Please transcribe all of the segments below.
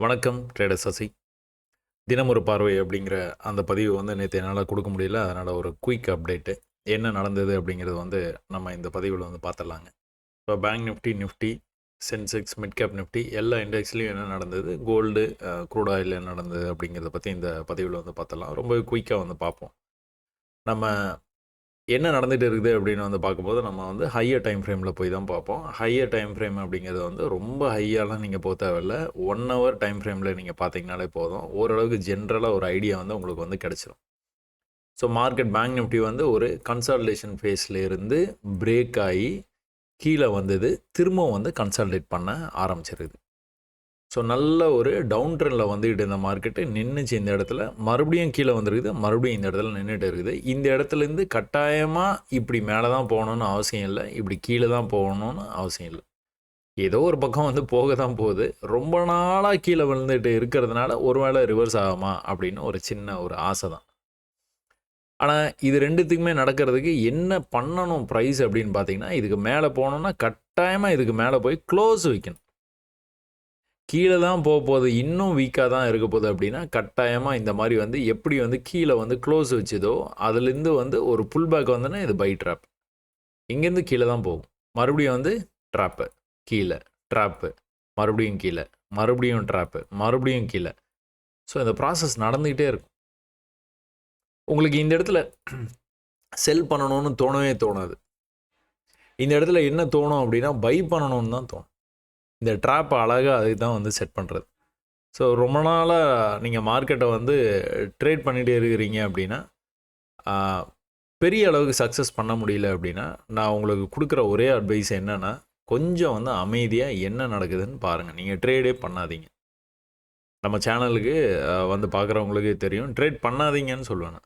வணக்கம் ட்ரேடர் சசி. தினம் ஒரு பார்வை அப்படிங்கிற அந்த பதிவு வந்து நேற்று என்னால் கொடுக்க முடியல. அதனால் ஒரு குயிக் அப்டேட்டு. என்ன நடந்தது அப்படிங்கிறது வந்து நம்ம இந்த பதிவில் வந்து பார்த்துடலாங்க இப்போ bank nifty nifty sensex mid cap nifty எல்லா இண்டெக்ஸ்லேயும் என்ன நடந்தது? கோல்டு க்ரூட் ஆயில் என்ன நடந்தது அப்படிங்கிறத பற்றி இந்த பதிவில் வந்து பார்த்துடலாம் ரொம்ப குயிக்காக வந்து பார்ப்போம் நம்ம என்ன நடந்துகிட்டு இருக்குது அப்படின்னு வந்து பார்க்கும்போது நம்ம வந்து ஹையர் டைம் ஃப்ரேமில் போய் தான் பார்ப்போம். ஹையர் டைம் ஃப்ரேம் அப்படிங்கிறது வந்து ரொம்ப ஹையாலாம் நீங்கள் போக தேவையில்ல. ஒன் ஹவர் டைம் ஃப்ரேமில் நீங்கள் பார்த்தீங்கனாலே போதும். ஓரளவுக்கு ஜென்ரலாக ஒரு ஐடியா வந்து உங்களுக்கு வந்து கிடச்சிரும். ஸோ மார்க்கெட் பேங்க் நிஃப்டி வந்து ஒரு கன்சால்டேஷன் ஃபேஸில் இருந்து பிரேக் ஆகி கீழே வந்தது. திரும்பவும் வந்து கன்சால்டேட் பண்ண ஆரம்பிச்சிருக்குது. ஸோ நல்ல ஒரு டவுன் ட்ரெண்டில் வந்துக்கிட்டு இந்த மார்க்கெட்டு நின்றுச்சு இந்த இடத்துல. மறுபடியும் கீழே வந்துருக்குது. மறுபடியும் இந்த இடத்துல நின்றுட்டு இருக்குது. இந்த இடத்துலேருந்து கட்டாயமாக இப்படி மேலே தான் போகணுன்னு அவசியம் இல்லை. இப்படி கீழே தான் போகணும்னு அவசியம் இல்லை. ஏதோ ஒரு பக்கம் வந்து போக தான் போகுது. ரொம்ப நாளாக கீழே விழுந்துட்டு இருக்கிறதுனால ஒரு வேளை ரிவர்ஸ் ஆகுமா அப்படின்னு ஒரு சின்ன ஒரு ஆசை தான். ஆனால் இது ரெண்டுத்துக்குமே நடக்கிறதுக்கு என்ன பண்ணணும் ப்ரைஸ் அப்படின்னு பார்த்தீங்கன்னா இதுக்கு மேலே போகணுன்னா கட்டாயமாக இதுக்கு மேலே போய் க்ளோஸ் வைக்கணும். கீழே தான் போக போகுது இன்னும் வீக்காக தான் இருக்க போகுது அப்படின்னா கட்டாயமாக இந்த மாதிரி வந்து எப்படி வந்து கீழே வந்து க்ளோஸ் வச்சுதோ அதுலேருந்து வந்து ஒரு புல் பேக் வந்தோன்னா இது பை ட்ராப் இங்கேருந்து கீழே தான் போகும். மறுபடியும் வந்து ட்ராப்பு கீழே ட்ராப்பு மறுபடியும் கீழே மறுபடியும் ட்ராப்பு மறுபடியும் கீழே. ஸோ இந்த ப்ராசஸ் நடந்துக்கிட்டே இருக்கும். உங்களுக்கு இந்த இடத்துல செல் பண்ணணும்னு தோணவே தோணாது. இந்த இடத்துல என்ன தோணும் அப்படின்னா பை பண்ணணும்னு தான் தோணும். இந்த ட்ராப் அழகாக அதுக்கு தான் வந்து செட் பண்ணுறது ஸோ ரொம்ப நாளாக நீங்கள் மார்க்கெட்டை வந்து ட்ரேட் பண்ணிகிட்டே இருக்கிறீங்க அப்படின்னா பெரிய அளவுக்கு சக்ஸஸ் பண்ண முடியல அப்படின்னா நான் உங்களுக்கு கொடுக்குற ஒரே அட்வைஸ் என்னென்னா கொஞ்சம் வந்து அமைதியாக என்ன நடக்குதுன்னு பாருங்கள் நீங்கள் ட்ரேடே பண்ணாதீங்க. நம்ம சேனலுக்கு வந்து பார்க்குறவங்களுக்கு தெரியும். ட்ரேட் பண்ணாதீங்கன்னு சொல்லுவேன்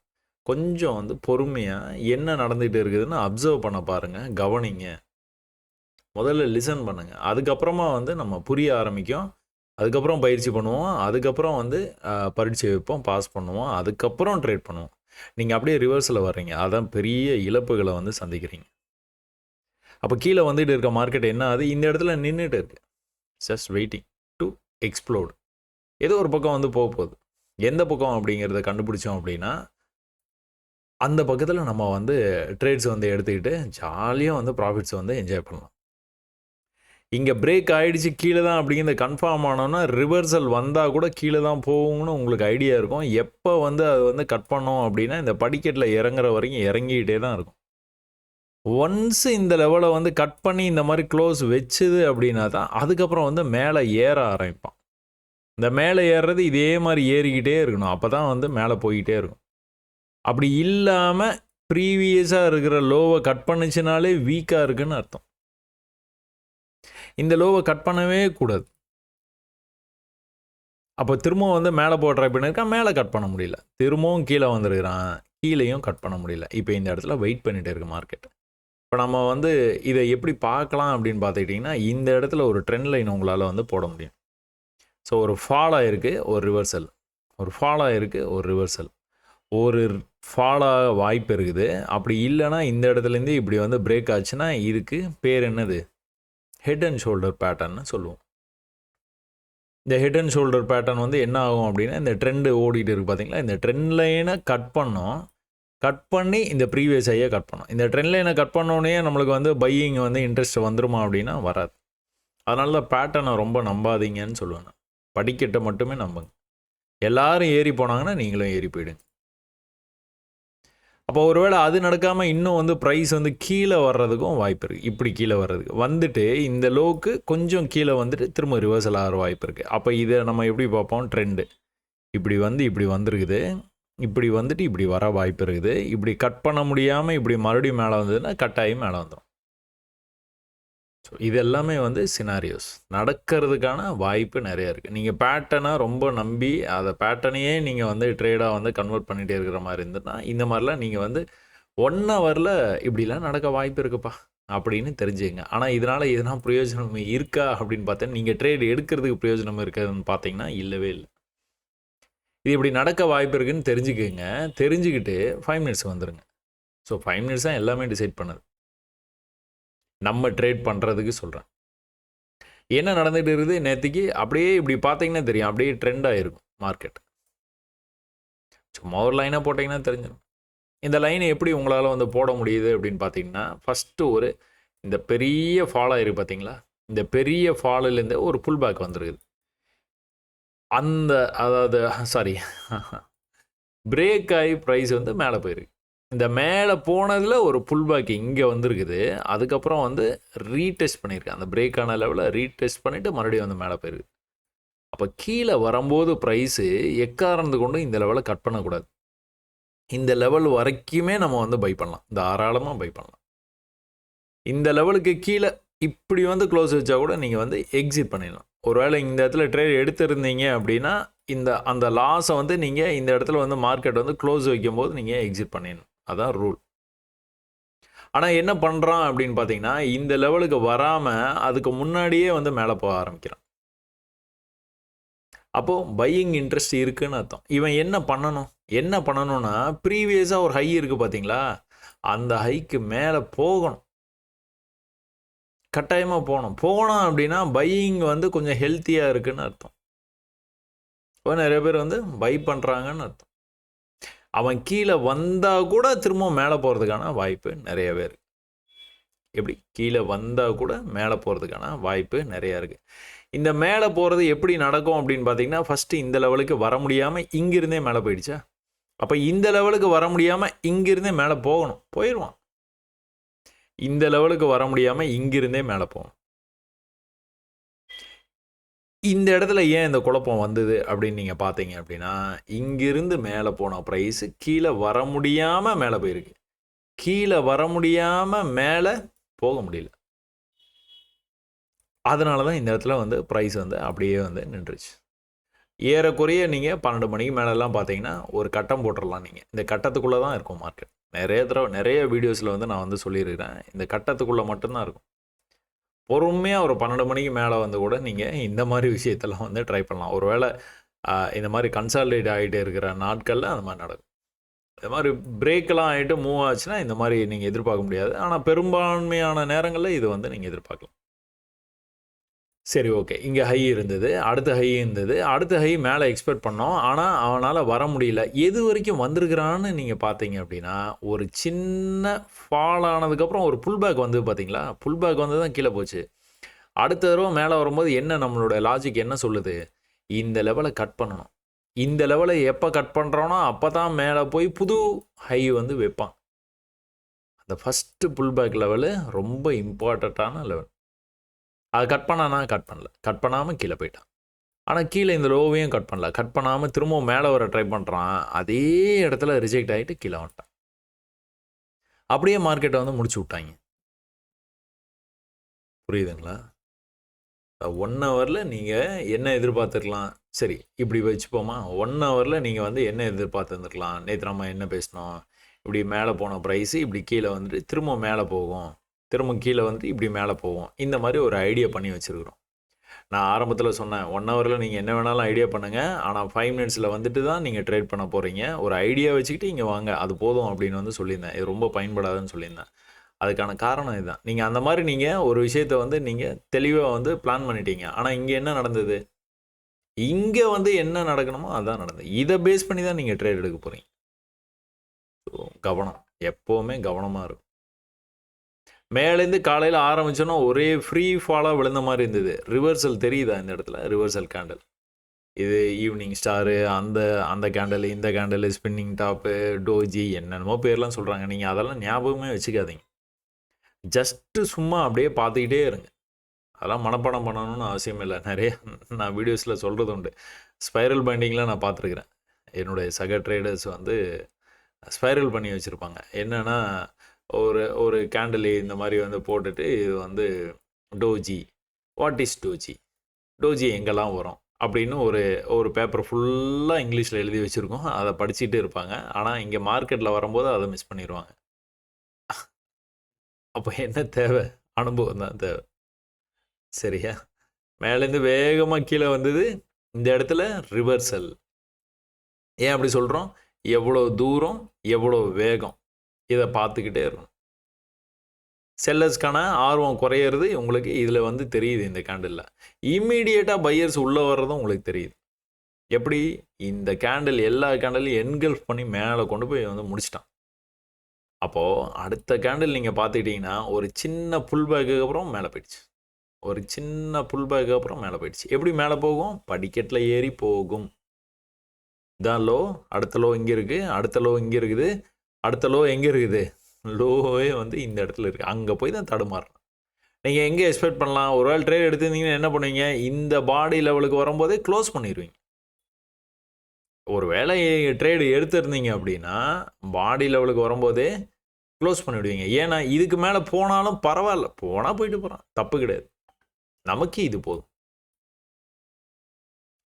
கொஞ்சம் வந்து பொறுமையாக என்ன நடந்துகிட்டு இருக்குதுன்னு அப்சர்வ் பண்ண பாருங்கள் கவனிங்க. முதல்ல லிசன் பண்ணுங்க. அதுக்கப்புறமா வந்து நம்ம புரிய ஆரம்பிக்கும். அதுக்கப்புறம் பயிற்சி பண்ணுவோம். அதுக்கப்புறம் வந்து பரீட்சை வைப்போம் பாஸ் பண்ணுவோம். அதுக்கப்புறம் ட்ரேட் பண்ணுவோம். நீங்கள் அப்படியே ரிவர்ஸில் வர்றீங்க. அதான் பெரிய இழப்புகளை வந்து சந்திக்கிறீங்க. அப்போ கீழே வந்துட்டு இருக்க மார்க்கெட் என்ன ஆகுது? இந்த இடத்துல நின்றுட்டு இருக்கு. ஜஸ்ட் வெயிட்டிங் டு எக்ஸ்ப்ளோர்டு ஏதோ ஒரு பக்கம் வந்து போக போகுது. எந்த பக்கம் அப்படிங்கிறத கண்டுபிடிச்சோம் அப்படின்னா அந்த பக்கத்தில் நம்ம வந்து ட்ரேட்ஸ் வந்து எடுத்துக்கிட்டு ஜாலியாக வந்து ப்ராஃபிட்ஸ் வந்து என்ஜாய் பண்ணலாம். இங்கே பிரேக் ஆகிடுச்சு கீழே தான் அப்படிங்கிறது கன்ஃபார்ம் ஆனோன்னா ரிவர்சல் வந்தால் கூட கீழே தான் போகும்னு உங்களுக்கு ஐடியா இருக்கும். எப்போ வந்து அது வந்து கட் பண்ணோம் அப்படின்னா இந்த படிக்கட்டில் இறங்குற வரைக்கும் இறங்கிக்கிட்டே தான் இருக்கும். ஒன்ஸ் இந்த லெவலை வந்து கட் பண்ணி இந்த மாதிரி க்ளோஸ் வச்சுது அப்படின்னா தான் அதுக்கப்புறம் வந்து மேலே ஏற ஆரம்பிப்பான். இந்த மேலே ஏறுறது இதே மாதிரி ஏறிக்கிட்டே இருக்கணும். அப்போ தான் வந்து மேலே போய்கிட்டே இருக்கும். அப்படி இல்லாமல் ப்ரீவியஸாக இருக்கிற லோவை கட் பண்ணுச்சுனாலே வீக்காக இருக்குன்னு அர்த்தம். இந்த லோவை கட் பண்ணவே கூடாது. அப்போ திரும்பவும் வந்து மேலே போக ட்ரை பண்ணியிருக்கான் மேலே கட் பண்ண முடியல. திரும்பவும் கீழே வந்துருக்கிறான். கீழேயும் கட் பண்ண முடியல. இப்போ இந்த இடத்துல வெயிட் பண்ணிகிட்டே இருக்குது மார்க்கெட் இப்போ நம்ம வந்து இதை எப்படி பார்க்கலாம் அப்படின்னு பார்த்துக்கிட்டிங்கன்னா இந்த இடத்துல ஒரு ட்ரெண்ட் லைன் உங்களால் வந்து போட முடியும். ஸோ ஒரு ஃபாலாக இருக்குது ஒரு ரிவர்சல் ஒரு ஃபாலாக இருக்குது ஒரு ரிவர்சல் ஒரு ஃபாலாக வாய்ப்பு இருக்குது. அப்படி இல்லைன்னா இந்த இடத்துலேருந்து இப்படி வந்து பிரேக் ஆச்சுன்னா இதுக்கு பேர் என்னது? ஹெட் அண்ட் ஷோல்டர் பேட்டர்ன்னு சொல்லுவோம். இந்த ஹெட் அண்ட் ஷோல்டர் பேட்டர்ன் வந்து என்ன ஆகும் அப்படின்னா இந்த ட்ரெண்டு ஓடிட்டு இருக்கு பார்த்தீங்களா இந்த ட்ரெண்ட் லைனை கட் பண்ணோம். கட் பண்ணி இந்த ப்ரீவியஸ் ஐயை கட் பண்ணோம். இந்த ட்ரெண்ட் லைனை கட் பண்ணோடனே நம்மளுக்கு வந்து பையிங் வந்து இன்ட்ரெஸ்ட் வந்துருமா அப்படின்னா வராது. அதனால தான் பேட்டர்னை ரொம்ப நம்பாதீங்கன்னு சொல்லுவேன் படிக்கட்டை மட்டுமே நம்புங்க. எல்லாரும் ஏறி போனாங்கன்னா நீங்களும் ஏறி போயிடுங்க. அப்போ ஒருவேளை அது நடக்காமல் இன்னும் வந்து ப்ரைஸ் வந்து கீழே வர்றதுக்கும் வாய்ப்பு இருக்குது இப்படி கீழே வர்றதுக்கு. வந்துட்டு இந்த லோக்கு கொஞ்சம் கீழே வந்துட்டு திரும்ப ரிவர்சல் ஆகிற வாய்ப்பு இருக்குது அப்போ இதை நம்ம எப்படி பார்ப்போம்? ட்ரெண்டு இப்படி வந்து இப்படி வந்திருக்குது. இப்படி வந்துட்டு இப்படி வர வாய்ப்பு இருக்குது. இப்படி கட் பண்ண முடியாமல் இப்படி மறுபடியும் மேலே வந்ததுன்னா கட்டாயி மேலே வந்துடும் ஸோ இது எல்லாமே வந்து சினாரியோஸ் நடக்கிறதுக்கான வாய்ப்பு நிறையா இருக்குது நீங்கள் பேட்டர்னை ரொம்ப நம்பி அதை பேட்டர்னையே நீங்கள் வந்து ட்ரேடாக வந்து கன்வெர்ட் பண்ணிகிட்டே இருக்கிற மாதிரி இருந்ததுன்னா இந்த மாதிரிலாம் நீங்கள் வந்து ஒன் ஹவரில் இப்படிலாம் நடக்க வாய்ப்பு இருக்குப்பா அப்படின்னு தெரிஞ்சுங்க. ஆனால் இதனால் எதனா பிரயோஜனம் இருக்கா அப்படின்னு பார்த்தா நீங்கள் ட்ரேட் எடுக்கிறதுக்கு பிரயோஜனம் இருக்காதுன்னு பார்த்தீங்கன்னா இல்லவே இல்லை. இது இப்படி நடக்க வாய்ப்பு இருக்குன்னு தெரிஞ்சுக்கோங்க. தெரிஞ்சுக்கிட்டு ஃபைவ் மினிட்ஸ் வந்துடுங்க ஸோ ஃபைவ் மினிட்ஸ் தான் எல்லாமே டிசைட் பண்ணுது. நம்ம ட்ரேட் பண்ணுறதுக்கு சொல்கிறேன் என்ன நடந்துகிட்டு இருக்குது? நேற்றுக்கு அப்படியே இப்படி பார்த்தீங்கன்னா தெரியும். அப்படியே ட்ரெண்ட் ஆகிருக்கும் மார்க்கெட் சும்மா ஒரு லைனாக போட்டிங்கன்னா தெரிஞ்சிடும். இந்த லைனை எப்படி உங்களால் வந்து போட முடியுது அப்படின்னு பார்த்தீங்கன்னா ஃபஸ்ட்டு ஒரு இந்த பெரிய ஃபால் ஆகிருக்கு பார்த்தீங்களா? இந்த பெரிய ஃபாலிலேருந்து ஒரு புல் பேக் வந்துருக்குது. அந்த அதாவது சாரி பிரேக் ஆகி ப்ரைஸ் வந்து மேலே போயிருக்கு. இந்த மேலே போனதில் ஒரு புல் பேக் இங்கே வந்திருக்குது. அதுக்கப்புறம் வந்து ரீடெஸ்ட் பண்ணியிருக்கேன். அந்த பிரேக்கான லெவலில் ரீடெஸ்ட் பண்ணிவிட்டு மறுபடியும் வந்து மேலே போயிருக்கு. அப்போ கீழே வரும்போது ப்ரைஸு எக்காரணத்து கொண்டு இந்த லெவலை கட் பண்ணக்கூடாது. இந்த லெவல் வரைக்குமே நம்ம வந்து பை பண்ணலாம். தாராளமாக பை பண்ணலாம். இந்த லெவலுக்கு கீழே இப்படி வந்து க்ளோஸ் வச்சா கூட நீங்கள் வந்து எக்ஸிட் பண்ணிடலாம். ஒருவேளை இந்த இடத்துல ட்ரேட் எடுத்திருந்தீங்க அப்படின்னா இந்த அந்த லாஸை வந்து நீங்கள் இந்த இடத்துல வந்து மார்க்கெட் வந்து க்ளோஸ் வைக்கும்போது நீங்கள் எக்ஸிட் பண்ணிடணும். அதான் ரூல் ஆனால் என்ன பண்ணுறான் அப்படின்னு பார்த்தீங்கன்னா இந்த லெவலுக்கு வராமல் அதுக்கு முன்னாடியே வந்து மேலே போக ஆரம்பிக்கிறான். அப்போது பையிங் இன்ட்ரெஸ்ட் இருக்குன்னு அர்த்தம். இவன் என்ன பண்ணணும்? என்ன பண்ணணும்னா ப்ரீவியஸாக ஒரு ஹை இருக்குது பார்த்தீங்களா அந்த ஹைக்கு மேலே போகணும். கட்டாயமாக போகணும். போகணும் அப்படின்னா பையிங் வந்து கொஞ்சம் ஹெல்த்தியாக இருக்குன்னு அர்த்தம். இப்போ நிறைய பேர் வந்து பை பண்ணுறாங்கன்னு அர்த்தம். அவன் கீழே வந்தால் கூட திரும்ப மேலே போகிறதுக்கான வாய்ப்பு நிறையவே இருக்குது எப்படி? கீழே வந்தால் கூட மேலே போகிறதுக்கான வாய்ப்பு நிறையா இருக்குது இந்த மேலே போகிறது எப்படி நடக்கும் அப்படின்னு பார்த்தீங்கன்னா ஃபஸ்ட்டு இந்த லெவலுக்கு வர முடியாமல் இங்கிருந்தே மேலே போயிடுச்சா? அப்போ இந்த லெவலுக்கு வர முடியாமல் இங்கிருந்தே மேலே போகணும். போயிடுவான் இந்த லெவலுக்கு வர முடியாமல் இங்கிருந்தே மேலே போகணும். இந்த இடத்துல ஏன் இந்த குழப்பம் வந்தது அப்படின்னு நீங்கள் பார்த்தீங்க அப்படின்னா இங்கிருந்து மேலே போன ப்ரைஸு கீழே வர முடியாமல் மேலே போயிருக்கு. கீழே வர முடியாமல் மேலே போக முடியல. அதனால தான் இந்த இடத்துல வந்து ப்ரைஸ் வந்து அப்படியே வந்து நின்றுச்சு. ஏறக்குறைய நீங்கள் பன்னெண்டு மணிக்கு மேலெல்லாம் பார்த்தீங்கன்னா ஒரு கட்டம் போட்டுடலாம் நீங்கள் இந்த கட்டத்துக்குள்ளே தான் இருக்கும் மார்க்கெட் நிறைய தடவை நிறைய வீடியோஸில் வந்து நான் வந்து சொல்லியிருக்கிறேன். இந்த கட்டத்துக்குள்ளே மட்டும்தான் இருக்கும். பொறுமையாக ஒரு பன்னெண்டு மணிக்கு மேலே வந்து கூட நீங்கள் இந்த மாதிரி விஷயத்தெல்லாம் வந்து ட்ரை பண்ணலாம். ஒருவேளை இந்த மாதிரி கன்சால்டேட் ஆகிட்டு இருக்கிற நாட்களில் அந்த மாதிரி நடக்கும். இந்த மாதிரி பிரேக்கெல்லாம் ஆகிட்டு மூவ் ஆச்சுன்னா இந்த மாதிரி நீங்கள் எதிர்பார்க்க முடியாது. ஆனால் பெரும்பான்மையான நேரங்களில் இது வந்து நீங்கள் எதிர்பார்க்கலாம். சரி ஓகே இங்கே ஹை இருந்தது அடுத்த ஹை இருந்தது. அடுத்த ஹை மேலே எக்ஸ்பெக்ட் பண்ணோம். ஆனால் அவனால் வர முடியல. எது வரைக்கும் வந்திருக்கிறான்னு நீங்கள் பார்த்தீங்க அப்படின்னா ஒரு சின்ன ஃபால் ஆனதுக்கப்புறம் ஒரு புல் பேக் வந்து பார்த்தீங்களா? புல் பேக் வந்து தான் கீழே போச்சு. அடுத்த தடவை மேலே வரும்போது என்ன நம்மளோட லாஜிக் என்ன சொல்லுது? இந்த லெவலை கட் பண்ணணும். இந்த லெவலை எப்போ கட் பண்ணுறோன்னா அப்போ தான் மேலே போய் புது ஹை வந்து வைப்பான். அந்த ஃபஸ்ட்டு புல் பேக் லெவலு ரொம்ப இம்பார்ட்டண்ட்டான லெவல் அது கட் பண்ணானா கட் பண்ணல. கட் பண்ணாமல் கீழே போயிட்டான். ஆனால் கீழே இந்த லோவையும் கட் பண்ணல. கட் பண்ணாமல் திரும்பவும் மேலே வர ட்ரை பண்ணுறான் அதே இடத்துல ரிஜெக்ட் ஆகிட்டு கீழே வந்துட்டான். அப்படியே மார்க்கெட்டை வந்து முடிச்சு விட்டாங்க. புரியுதுங்களா? ஒன் ஹவரில் நீங்கள் என்ன எதிர்பார்த்துருக்கலாம்? சரி இப்படி வச்சுப்போமா? ஒன் ஹவரில் நீங்கள் வந்து என்ன எதிர்பார்த்துருந்துருக்கலாம்? நேற்று நம்ம என்ன பேசினோம்? இப்படி மேலே போன ப்ரைஸு இப்படி கீழே வந்துட்டு திரும்ப மேலே போகும். திரும்ப கீழே வந்து இப்படி மேலே போவோம். இந்த மாதிரி ஒரு ஐடியா பண்ணி வச்சுருக்குறோம். நான் ஆரம்பத்தில் சொன்னேன் ஒன் ஹவரில் நீங்கள் என்ன வேணாலும் ஐடியா பண்ணுங்கள் ஆனால் ஃபைவ் மினிட்ஸில் வந்துட்டு தான் நீங்கள் ட்ரேட் பண்ண போகிறீங்க ஒரு ஐடியா வச்சுக்கிட்டு இங்கே வாங்க. அது போதும் அப்படின்னு வந்து சொல்லியிருந்தேன். இது ரொம்ப பயன்படாதுன்னு சொல்லியிருந்தேன். அதுக்கான காரணம் இதுதான். நீங்கள் அந்த மாதிரி நீங்கள் ஒரு விஷயத்த வந்து நீங்கள் தெளிவாக வந்து பிளான் பண்ணிட்டீங்க. ஆனால் இங்கே என்ன நடந்தது? இங்கே வந்து என்ன நடக்கணுமோ அதான் நடந்தது. இதை பேஸ் பண்ணி தான் நீங்கள் ட்ரேட் எடுக்க போகிறீங்க ஸோ கவனம். எப்போவுமே கவனமாக இருக்கும். மேலேருந்து காலையில் ஆரம்பிச்சோன்னா ஒரே ஃப்ரீ ஃபாலாக விழுந்த மாதிரி இருந்தது. ரிவர்சல் தெரியுதா இந்த இடத்துல? ரிவர்சல் கேண்டல் இது ஈவினிங் ஸ்டாரு அந்த அந்த கேண்டல் இந்த கேண்டல் ஸ்பின்னிங் டாப்பு டோஜி என்னென்னமோ பேர்லாம் சொல்கிறாங்க நீங்கள் அதெல்லாம் ஞாபகமே வச்சுக்காதீங்க. ஜஸ்ட்டு சும்மா அப்படியே பார்த்துக்கிட்டே இருங்க. அதெல்லாம் மனப்பாடம் பண்ணணும்னு அவசியம் இல்லை. நிறைய நான் வீடியோஸில் சொல்கிறது உண்டு. ஸ்பைரல் பைண்டிங்லாம் நான் பார்த்துருக்குறேன். என்னுடைய சக ட்ரேடர்ஸ் வந்து ஸ்பைரல் பண்ணி வச்சுருப்பாங்க. என்னென்னா ஒரு ஒரு கேண்டில் இந்த மாதிரி வந்து போட்டுட்டு இது வந்து doji. What is doji? Doji எங்கெல்லாம் வரும்? அப்படின்னு ஒரு ஒரு பேப்பர் ஃபுல்லாக இங்கிலீஷில் எழுதி வச்சுருக்கோம். அதை படிச்சுட்டு இருப்பாங்க. ஆனால் இங்கே மார்க்கெட்டில் வரும்போது அதை மிஸ் பண்ணிடுவாங்க அப்போ என்ன தேவை? அனுபவம் தான் தேவை. சரியா? மேலேருந்து வேகமாக கீழே வந்தது இந்த இடத்துல ரிவர்சல் ஏன் அப்படி சொல்கிறோம் எவ்வளோ தூரம் எவ்வளோ வேகம். இதை பார்த்துக்கிட்டே இருக்கணும் செல்லர்ஸ்க்கான ஆர்வம் குறையிறது உங்களுக்கு இதில் வந்து தெரியுது இந்த கேண்டிலில் இம்மீடியட்டாக பையர்ஸ் உள்ளே வர்றதும் உங்களுக்கு தெரியுது. எப்படி? இந்த கேண்டில் எல்லா கேண்டிலையும் என்கல்ஃப் பண்ணி மேலே கொண்டு போய் வந்து முடிச்சிட்டான். அப்போது அடுத்த கேண்டில் நீங்கள் பார்த்துக்கிட்டிங்கன்னா ஒரு சின்ன புல் பேக்கு அப்புறம் மேலே போயிடுச்சு. ஒரு சின்ன புல் பேக்கு அப்புறம் மேலே போயிடுச்சு. எப்படி மேலே போகும்? படிக்கட்டில் ஏறி போகும். இதான் லோ அடுத்த லோ இங்கே இருக்குது அடுத்த லோ இங்கே இருக்குது. அடுத்த லோ எங்கே இருக்குது? லோவே வந்து இந்த இடத்துல இருக்குது அங்கே போய் தான் தடுமாறணும். நீங்கள் எங்கே எக்ஸ்பெக்ட் பண்ணலாம்? ஒரு வேள் ட்ரேட் எடுத்திருந்தீங்கன்னா என்ன பண்ணுவீங்க? இந்த பாடி லெவலுக்கு வரும்போதே க்ளோஸ் பண்ணிடுவீங்க ஒரு வேலை ட்ரேடு எடுத்திருந்தீங்க அப்படின்னா பாடி லெவலுக்கு வரும்போதே க்ளோஸ் பண்ணிவிடுவீங்க ஏன்னா இதுக்கு மேலே போனாலும் பரவாயில்ல. போனால் போயிட்டு போகிறான் தப்பு கிடையாது. நமக்கு இது போதும்.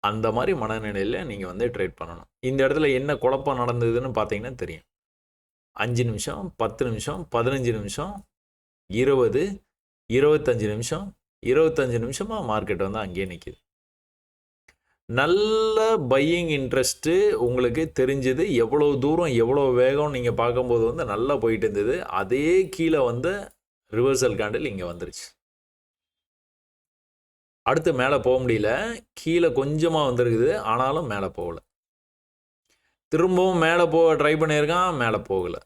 அந்த மாதிரி மனநிலையில் நீங்கள் வந்து ட்ரேட் பண்ணணும். இந்த இடத்துல என்ன குழப்பம் நடந்ததுன்னு பார்த்தீங்கன்னா தெரியும். அஞ்சு நிமிஷம் பத்து நிமிஷம் பதினஞ்சு நிமிஷம் இருபது இருபத்தஞ்சு நிமிஷம் இருபத்தஞ்சு நிமிஷமாக மார்க்கெட் வந்து அங்கேயே நிற்கிது நல்ல பையிங் இன்ட்ரெஸ்ட்டு உங்களுக்கு தெரிஞ்சது எவ்வளோ தூரம் எவ்வளோ வேகம் நீங்கள் பார்க்கும்போது வந்து நல்லா போயிட்டு இருந்தது. அதே கீழே வந்து ரிவர்சல் கேண்டில் இங்கே வந்துருச்சு. அடுத்து மேலே போக முடியல. கீழே கொஞ்சமாக வந்திருக்குது ஆனாலும் மேலே போகலை. திரும்பவும் மேலே போக ட்ரை பண்ணியிருக்கான் மேலே போகலை.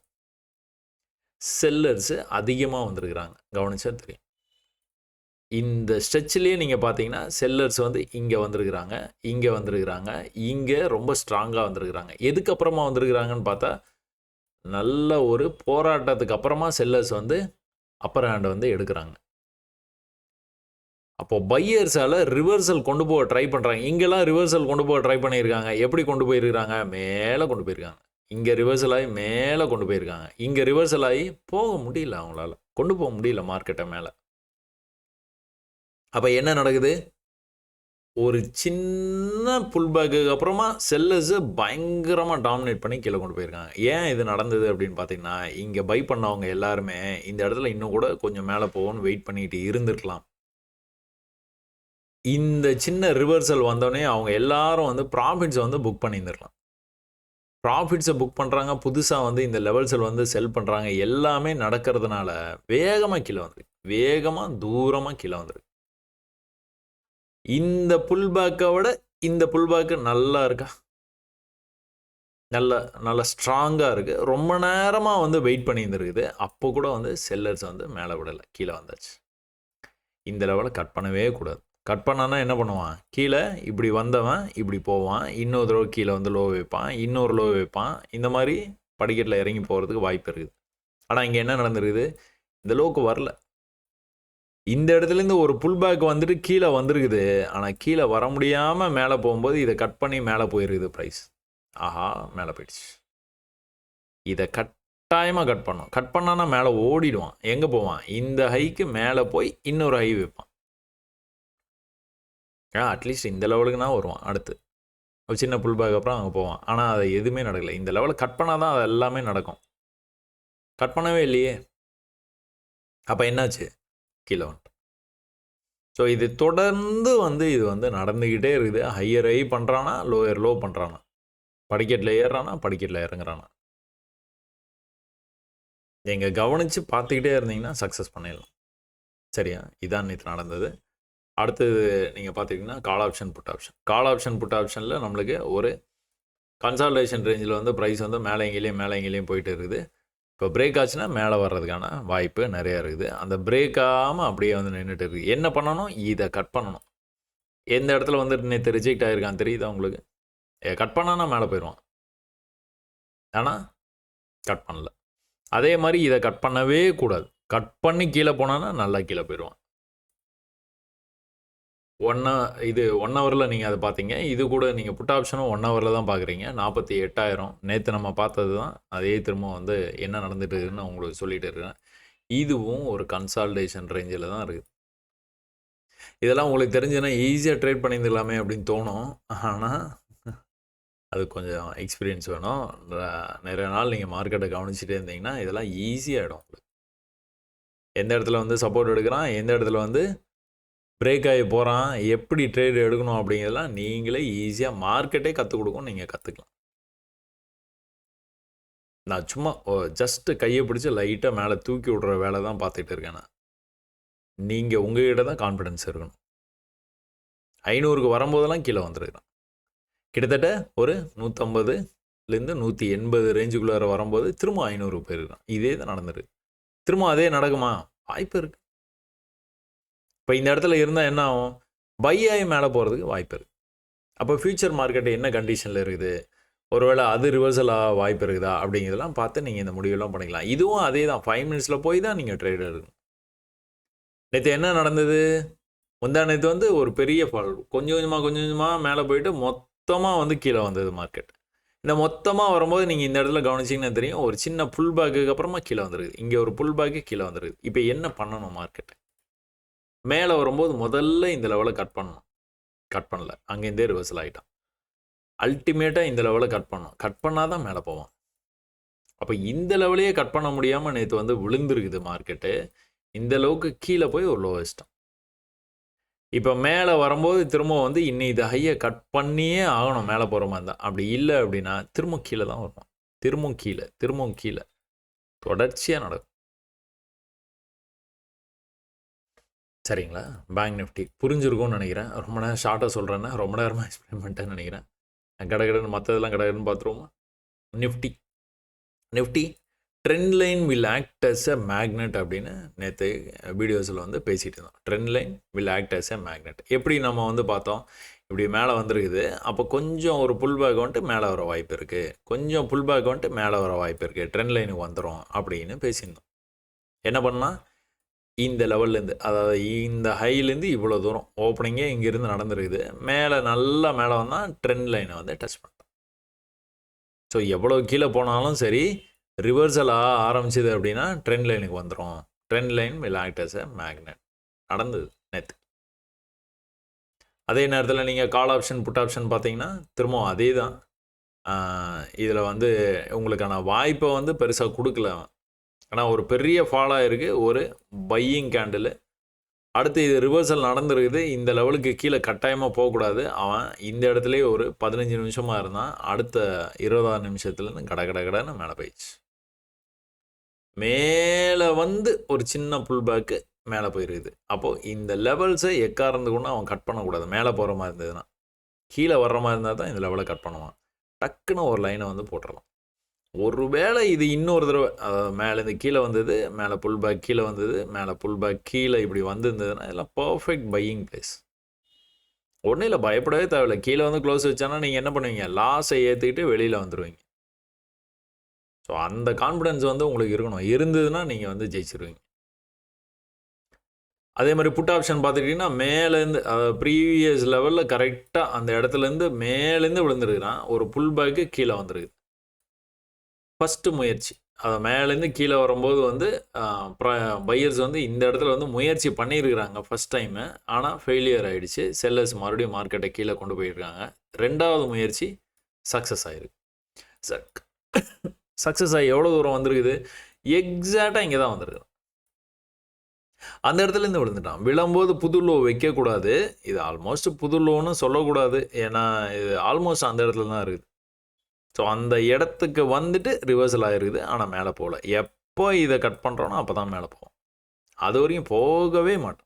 செல்லர்ஸு அதிகமாக வந்திருக்கிறாங்க. கவனிச்சா தெரியும். இந்த ஸ்ட்ரெச்சிலேயே நீங்கள் பார்த்தீங்கன்னா செல்லர்ஸ் வந்து இங்கே வந்திருக்கிறாங்க இங்கே வந்திருக்கிறாங்க இங்கே ரொம்ப ஸ்ட்ராங்காக வந்திருக்கிறாங்க. எதுக்கப்புறமா வந்திருக்கிறாங்கன்னு பார்த்தா நல்ல ஒரு போராட்டத்துக்கு அப்புறமா செல்லர்ஸ் வந்து அப்பர் ஹேண்டை வந்து எடுக்கிறாங்க. அப்போ பையர்ஸால் ரிவர்சல் கொண்டு போக ட்ரை பண்ணுறாங்க இங்கெல்லாம் ரிவர்சல் கொண்டு போக ட்ரை பண்ணியிருக்காங்க. எப்படி கொண்டு போயிருக்கிறாங்க மேலே கொண்டு போயிருக்காங்க. இங்கே ரிவர்சல் ஆகி மேலே கொண்டு போயிருக்காங்க. இங்கே ரிவர்சல் ஆகி போக முடியல அவங்களால. கொண்டு போக முடியல மார்க்கெட்டை மேலே. அப்போ என்ன நடக்குது? ஒரு சின்ன புல்பேக்கு அப்புறமா செல்லர்ஸு பயங்கரமாக டாமினேட் பண்ணி கீழே கொண்டு போயிருக்காங்க. ஏன் இது நடந்தது அப்படின்னு பார்த்தீங்கன்னா இங்கே பை பண்ணவங்க எல்லாருமே இந்த இடத்துல இன்னும் கூட கொஞ்சம் மேலே போகணும்னு வெயிட் பண்ணிட்டு இருந்திருக்கலாம். இந்த சின்ன ரிவர்சல் வந்தோடனே அவங்க எல்லாரும் வந்து ப்ராஃபிட்ஸை வந்து புக் பண்ணியிருந்துடலாம். ப்ராஃபிட்ஸை புக் பண்ணுறாங்க புதுசாக வந்து இந்த லெவல்ஸில் வந்து செல் பண்ணுறாங்க எல்லாமே நடக்கிறதுனால வேகமாக கீழே வந்துருக்கு. வேகமாக தூரமாக கீழே வந்துருக்கு. இந்த புல் பேக்கை விட இந்த புல் பேக்கு நல்லா இருக்கா? நல்ல நல்ல ஸ்ட்ராங்காக இருக்குது ரொம்ப நேரமாக வந்து வெயிட் பண்ணியிருந்துருக்குது. அப்போ கூட வந்து செல்லர்ஸ் வந்து மேலே விடலை கீழே வந்தாச்சு. இந்த லெவலில் கட் பண்ணவே கூடாது. கட் பண்ணானா என்ன பண்ணுவான்? கீழே இப்படி வந்தவன் இப்படி போவான். இன்னொரு தடவை கீழே வந்து லோ வைப்பான். இன்னொரு லோ வைப்பான். இந்த மாதிரி படிக்கட்டில் இறங்கி போகிறதுக்கு வாய்ப்பு இருக்குது. ஆனால் இங்கே என்ன நடந்திருக்குது? இந்த லோக்கு வரல. இந்த இடத்துலேருந்து ஒரு புல் பேக் வந்துட்டு கீழே வந்திருக்குது. ஆனால் கீழே வர முடியாமல் மேலே போகும்போது இதை கட் பண்ணி மேலே போயிருக்குது ப்ரைஸ் ஆஹா மேலே போயிடுச்சு. இதை கட்டாயமாக கட் பண்ணும். கட் பண்ணான்னா மேலே ஓடிடுவான். எங்கே போவான்? இந்த ஹைக்கு மேலே போய் இன்னொரு ஹை வைப்பான். ஏன் அட்லீஸ்ட் இந்த லெவலுக்குனா வருவான் அடுத்து. ஒரு சின்ன புல் பேக் அப்புறம் அங்கே போவான். ஆனால் அது எதுவுமே நடக்கலை. இந்த லெவலில் கட் பண்ணால் தான் அது எல்லாமே நடக்கும். கட் பண்ணவே இல்லையே. அப்போ என்னாச்சு? கீழே வந்துட்டு ஸோ இது தொடர்ந்து வந்து இது வந்து நடந்துக்கிட்டே இருக்குது. ஹையர் ஹை பண்ணுறானா லோயர் லோ பண்ணுறானா படிக்கட்டில் ஏறுறானா? படிக்கட்டில் இறங்குறானா? நீங்கள் கவனித்து பார்த்துக்கிட்டே இருந்தீங்கன்னா சக்ஸஸ் பண்ணிடலாம். சரியா? இதான் நேற்று நடந்தது. அடுத்தது நீங்கள் பார்த்துக்கிட்டிங்கன்னா call option put option call option put ஆப்ஷனில் நம்மளுக்கு ஒரு கன்சால்டேஷன் ரேஞ்சில் வந்து ப்ரைஸ் வந்து மேலே எங்கேயும் மேலே எங்கேயும் போயிட்டு இருக்குது. இப்போ பிரேக் ஆச்சுன்னா மேலே வர்றதுக்கான வாய்ப்பு நிறையா இருக்குது. அந்த பிரேக் ஆகாமல் அப்படியே வந்து நின்றுட்டு இருக்குது என்ன பண்ணணும்? இதை கட் பண்ணணும். எந்த இடத்துல வந்து நேற்று ரிஜெக்ட் ஆகிருக்கான் தெரியுதா உங்களுக்கு? கட் பண்ணானா மேலே போயிடுவான். ஆனால் கட் பண்ணல. அதே மாதிரி இதை கட் பண்ணவே கூடாது. கட் பண்ணி கீழே போனான்னா நல்லா கீழே போயிடுவான். ஒன் இது ஒன் ஹவரில் நீங்கள் அதை பார்த்தீங்க. இது கூட நீங்கள் புட் ஆப்ஷனும் ஒன் ஹவரில் தான் பார்க்குறீங்க. நாற்பத்தி எட்டாயிரம். நேற்று நம்ம பார்த்தது தான் அதே திரும்ப வந்து என்ன நடந்துட்டு இருக்குன்னு உங்களுக்கு சொல்லிட்டு இருக்கிறேன். இதுவும் ஒரு கன்சால்டேஷன் ரேஞ்சில் தான் இருக்குது இதெல்லாம் உங்களுக்கு தெரிஞ்சுன்னா ஈஸியாக ட்ரேட் பண்ணியிருந்துடலாமே அப்படின்னு தோணும். ஆனால் அது கொஞ்சம் எக்ஸ்பீரியன்ஸ் வேணும். நிறைய நாள் நீங்கள் மார்க்கெட்டை கவனிச்சுட்டே இருந்தீங்கன்னா இதெல்லாம் ஈஸியாகிடும் உங்களுக்கு. எந்த இடத்துல வந்து சப்போர்ட் எடுக்கிறான்? எந்த இடத்துல வந்து பிரேக் ஆகி போகிறான் எப்படி ட்ரேட் எடுக்கணும் அப்படிங்கிறதெல்லாம் நீங்களே ஈஸியாக மார்க்கெட்டே கற்றுக் கொடுக்கும் நீங்கள் கற்றுக்கலாம் நான் சும்மா ஜஸ்ட்டு கையை பிடிச்சி லைட்டாக மேலே தூக்கி விட்ற வேலை தான் பார்த்துட்டு இருக்கேன் நான். நீங்கள் உங்ககிட்ட தான் கான்ஃபிடென்ஸ் இருக்கணும். ஐநூறுக்கு வரும்போதெல்லாம் கீழே வந்துருக்கிறான். கிட்டத்தட்ட ஒரு நூற்றம்பதுலேருந்து நூற்றி எண்பது ரேஞ்சுக்குள்ளார வரும்போது திரும்ப ஐநூறு போயிருக்கான் இதே தான் நடந்துருக்கு. திரும்ப அதே நடக்குமா? வாய்ப்பு இருக்குது இப்போ இந்த இடத்துல இருந்தால் என்ன ஆகும்? பை ஆகி மேலே போகிறதுக்கு வாய்ப்பு இருக்குது அப்போ ஃப்யூச்சர் மார்க்கெட் என்ன கண்டிஷனில் இருக்குது? ஒருவேளை அது ரிவர்சலாக வாய்ப்பு இருக்குதா? அப்படிங்கிறதெல்லாம் பார்த்து நீங்கள் இந்த முடிவெல்லாம் பண்ணிக்கலாம். இதுவும் அதே தான் ஃபைவ் மினிட்ஸில் போய் தான் நீங்கள் ட்ரேட் எடுக்கணும். நேற்று என்ன நடந்தது? முந்தா நேற்று வந்து ஒரு பெரிய ஃபால் கொஞ்சம் கொஞ்சமாக கொஞ்சம் கொஞ்சமாக மேலே போயிட்டு மொத்தமாக வந்து கீழே வந்தது மார்க்கெட் இந்த மொத்தமாக வரும்போது நீங்கள் இந்த இடத்துல கவனிச்சிங்கன்னா தெரியும். ஒரு சின்ன புல் பேக்குக்கு அப்புறமா கீழே வந்துருக்குது. இங்கே ஒரு புல் பேக்கு கீழே வந்துருக்குது. இப்போ என்ன பண்ணணும் மார்க்கெட்டை மேலே வரும்போது முதல்ல இந்த லெவலில் கட் பண்ணணும். கட் பண்ணல. அங்கேருந்தே ரிவர்சல் ஆகிட்டான் அல்டிமேட்டாக இந்த லெவலில் கட் பண்ணும் கட் பண்ணால் தான் மேலே போவான். அப்போ இந்த லெவலையே கட் பண்ண முடியாமல் நேற்று வந்து விழுந்துருக்குது மார்க்கெட்டு இந்த அளவுக்கு கீழே போய் ஒரு லோவஸ்ட்டான் இப்போ மேலே வரும்போது திரும்ப வந்து இன்னும் இது ஹையை கட் பண்ணியே ஆகணும். மேலே போகிற மாதிரி தான். அப்படி இல்லை அப்படின்னா திரும்ப கீழே தான் வரணும் திரும்பவும் கீழே திரும்பவும் கீழே. தொடர்ச்சியாக நடக்கும். சரிங்களா? பேங்க் நிஃப்டி புரிஞ்சிருக்கும்னு நினைக்கிறேன். ரொம்ப நேரம் ஷார்ட்டாக சொல்கிறேன்னா ரொம்ப நேரமாக எக்ஸ்பிளைன் பண்ணிட்டேன்னு நினைக்கிறேன். கடகடன்னு மற்றதெல்லாம் கடகடன்னு பார்த்துருவோமா? Nifty nifty trend line will act as a magnet அப்படின்னு நேற்று வீடியோஸில் வந்து பேசிகிட்டு இருந்தோம். Trend line will act as a magnet எப்படி நம்ம வந்து பார்த்தோம்? இப்படி மேலே வந்திருக்குது. அப்போ கொஞ்சம் ஒரு புல் பேக் வந்துட்டு மேலே வர வாய்ப்பு இருக்குது கொஞ்சம் புல் பேக் வந்துட்டு மேலே வர வாய்ப்பு இருக்குது ட்ரெண்ட் லைனுக்கு வந்துடும் அப்படின்னு பேசியிருந்தோம். என்ன பண்ணால் இந்த லெவல்லேருந்து அதாவது இந்த ஹைலேருந்து இவ்வளோ தூரம் ஓப்பனிங்கே இங்கேருந்து நடந்துருக்குது. மேலே நல்லா மேலே வந்தால் ட்ரெண்ட் லைனை வந்து டச் பண்ணிட்டோம் ஸோ எவ்வளோ கீழே போனாலும் சரி ரிவர்சலாக ஆரம்பிச்சிது ஆரம்பிச்சது அப்படின்னா ட்ரெண்ட் லைனுக்கு வந்துடும் trend line will act as a magnet நடந்தது நேற்று அதே நேரத்தில் நீங்கள் கால் ஆப்ஷன் புட் ஆப்ஷன் பார்த்தீங்கன்னா திரும்பவும் அதே தான் இதில் வந்து உங்களுக்கான வாய்ப்பை வந்து பெருசாக கொடுக்கல. அவன் ஆனால் ஒரு பெரிய ஃபாலாக இருக்குது ஒரு பையிங் கேண்டில் அடுத்து இது ரிவர்சல் நடந்துருக்குது. இந்த லெவலுக்கு கீழே கட்டாயமாக போகக்கூடாது. அவன் இந்த இடத்துலையே ஒரு பதினஞ்சு நிமிஷமாக இருந்தான். அடுத்த இருபதாறு நிமிஷத்துலேருந்து கட கட கடன்னு மேலே போயிடுச்சு. மேலே வந்து ஒரு சின்ன புல் பேக்கு மேலே போயிருக்குது. அப்போது இந்த லெவல்ஸை எக்காரந்து கொண்டு அவன் கட் பண்ணக்கூடாது. மேலே போகிற மாதிரி இருந்ததுன்னா. கீழே வர்ற மாதிரி இருந்தால் தான் இந்த லெவலை கட் பண்ணுவான். டக்குன்னு ஒரு லைனை வந்து போட்டுடலாம். ஒருவேளை இது இன்னொரு தடவை மேலேருந்து கீழே வந்தது மேலே புல் பேக் கீழே வந்தது மேலே புல் பேக் கீழே இப்படி வந்திருந்ததுன்னா இதெல்லாம் பர்ஃபெக்ட் பையிங் பிளேஸ் ஒன்றும் இல்லை பயப்படவே தேவையில்லை. கீழே வந்து க்ளோஸ் வச்சானா நீங்கள் என்ன பண்ணுவீங்க? லாஸை ஏற்றிக்கிட்டு வெளியில் வந்துடுவீங்க ஸோ அந்த கான்ஃபிடென்ஸ் வந்து உங்களுக்கு இருக்கணும். இருந்ததுன்னா நீங்கள் வந்து ஜெயிச்சிருவீங்க. அதே மாதிரி புட் ஆப்ஷன் பார்த்துக்கிட்டிங்கன்னா மேலேருந்து ப்ரீவியஸ் லெவலில் கரெக்டாக அந்த இடத்துலேருந்து மேலேருந்து விழுந்துருக்குறான். ஒரு புல் பேக்கு கீழே வந்துருக்குது. ஃபஸ்ட்டு முயற்சி. அதை மேலேருந்து கீழே வரும்போது வந்து பையர்ஸ் வந்து இந்த இடத்துல வந்து முயற்சி பண்ணியிருக்கிறாங்க ஃபஸ்ட் டைமு ஆனால் ஃபெயிலியர் ஆகிடுச்சு செல்லர்ஸ் மறுபடியும் மார்க்கெட்டை கீழே கொண்டு போயிருக்காங்க. ரெண்டாவது முயற்சி சக்ஸஸ் ஆகிருக்கு சக். சக்ஸஸ் ஆகி எவ்வளோ தூரம் வந்திருக்குது? எக்ஸாக்டாக இங்கே தான் வந்திருக்கு அந்த இடத்துலேருந்து விழுந்துட்டான். விழும்போது புது லோ வைக்கக்கூடாது. இது ஆல்மோஸ்ட் புது லோன்னு சொல்லக்கூடாது. ஏன்னா இது ஆல்மோஸ்ட் அந்த இடத்துல தான் இருக்குது. ஸோ அந்த இடத்துக்கு வந்துட்டு ரிவர்சல் ஆகிருக்குது ஆனால் மேலே போகல எப்போ இதை கட் பண்ணுறோனோ அப்போ தான் மேலே போவோம் அது வரையும் போகவே மாட்டோம்.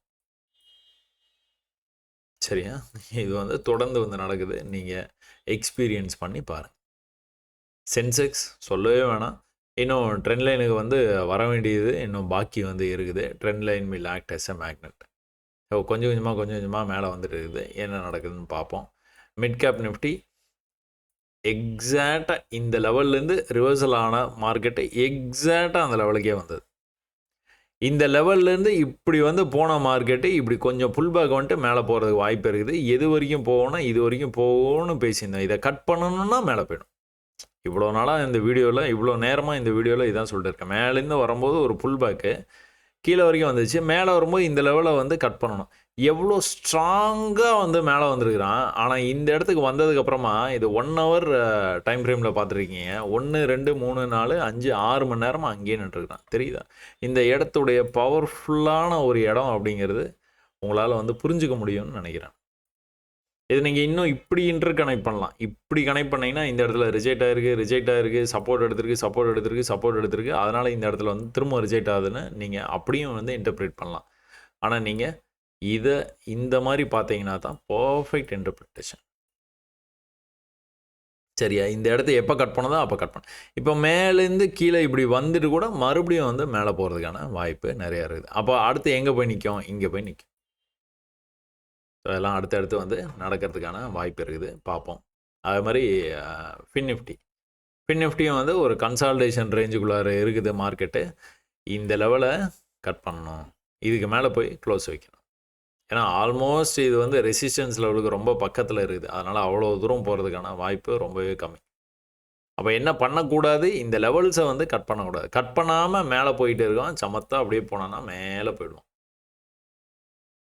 சரியா? இது வந்து தொடர்ந்து வந்து நடக்குது. நீங்கள் எக்ஸ்பீரியன்ஸ் பண்ணி பாருங்கள் சென்செக்ஸ் சொல்லவே வேணாம். இன்னும் ட்ரெண்ட் லைனுக்கு வந்து வர வேண்டியது இன்னும் பாக்கி வந்து இருக்குது. Trend line will act as a magnet so கொஞ்சம் கொஞ்சமாக கொஞ்சம் கொஞ்சமாக மேலே வந்துட்டு இருக்குது. என்ன நடக்குதுன்னு பார்ப்போம். மிட் கேப் நிஃப்டி எக்ஸாக்டாக இந்த லெவல்லேருந்து ரிவர்சல் ஆன மார்க்கெட்டு எக்ஸாக்டாக அந்த லெவலுக்கே வந்தது. இந்த லெவல்லேருந்து இப்படி வந்து போன மார்க்கெட்டு இப்படி கொஞ்சம் புல் பேக் வந்துட்டு மேலே போகிறதுக்கு வாய்ப்பு இருக்குது. எது வரைக்கும் போகணும் இது வரைக்கும் போகணும்னு பேசியிருந்தோம் இதை கட் பண்ணணும்னா மேலே போயிடும். இவ்வளோ நாளாக இந்த வீடியோவில் இவ்வளோ நேரமாக இந்த வீடியோவில் இதான் சொல்லிட்டு இருக்கேன். மேலேருந்து வரும்போது ஒரு புல் பேக்கு கீழே வரைக்கும் வந்துச்சு. மேலே வரும்போது இந்த லெவலை வந்து கட் பண்ணணும். எவ்வளோ ஸ்ட்ராங்காக வந்து மேலே வந்திருக்கிறான். ஆனால் இந்த இடத்துக்கு வந்ததுக்கப்புறமா இது ஒன் ஹவர் டைம் ஃப்ரேமில் பார்த்துருக்கீங்க. ஒன்று ரெண்டு மூணு நாலு அஞ்சு ஆறு மணி நேரமாக அங்கேயே நின்றுருக்கிறான். தெரியுதா? இந்த இடத்துடைய பவர்ஃபுல்லான ஒரு இடம் அப்படிங்கிறது உங்களால் வந்து புரிஞ்சுக்க முடியும்னு நினைக்கிறேன். இது நீங்கள் இன்னும் இப்படி இன்டர் கனெக்ட் பண்ணலாம். இப்படி கனெக்ட் பண்ணிங்கன்னா இந்த இடத்துல ரிஜெக்ட் ஆயிருக்கு ரிஜெக்ட் ஆயிருக்கு சப்போர்ட் எடுத்திருக்கு சப்போர்ட் எடுத்திருக்கு சப்போர்ட் எடுத்திருக்கு. அதனால் இந்த இடத்துல வந்து திரும்ப ரிஜெக்ட் ஆகுதுன்னு நீங்கள் அப்படியும் வந்து இன்டர்பிரேட் பண்ணலாம். ஆனால் நீங்கள் இதை இந்த மாதிரி பார்த்தீங்கன்னா தான் பர்ஃபெக்ட் இன்டர்பிரிட்டேஷன் சரியா? இந்த இடத்த எப்போ கட் பண்ணதோ அப்போ கட் பண்ண. இப்போ மேலேருந்து கீழே இப்படி வந்துட்டு கூட மறுபடியும் வந்து மேலே போகிறதுக்கான வாய்ப்பு நிறையா இருக்குது. அப்போ அடுத்து எங்கே போய் நிற்கும் இங்கே போய் நிற்கும் ஸோ அதெல்லாம் அடுத்தடுத்து வந்து நடக்கிறதுக்கான வாய்ப்பு இருக்குது. பார்ப்போம் அதே மாதிரி ஃபின் நிஃப்டி ஃபின் நிஃப்டியும் வந்து ஒரு கன்சால்டேஷன் ரேஞ்சுக்குள்ளார இருக்குது மார்க்கெட்டு இந்த லெவலை கட் பண்ணணும். இதுக்கு மேலே போய் க்ளோஸ் வைக்கணும். ஏன்னா ஆல்மோஸ்ட் இது வந்து ரெசிஸ்டன்ஸ் லெவலுக்கு ரொம்ப பக்கத்தில் இருக்குது. அதனால் அவ்வளோ தூரம் போகிறதுக்கான வாய்ப்பு ரொம்பவே கம்மி. அப்போ என்ன பண்ணக்கூடாது? இந்த லெவல்ஸை வந்து கட் பண்ணக்கூடாது. கட் பண்ணாமல் மேலே போயிட்டு இருக்கோம் சமத்தா அப்படியே போனோன்னா மேலே போயிடுவோம்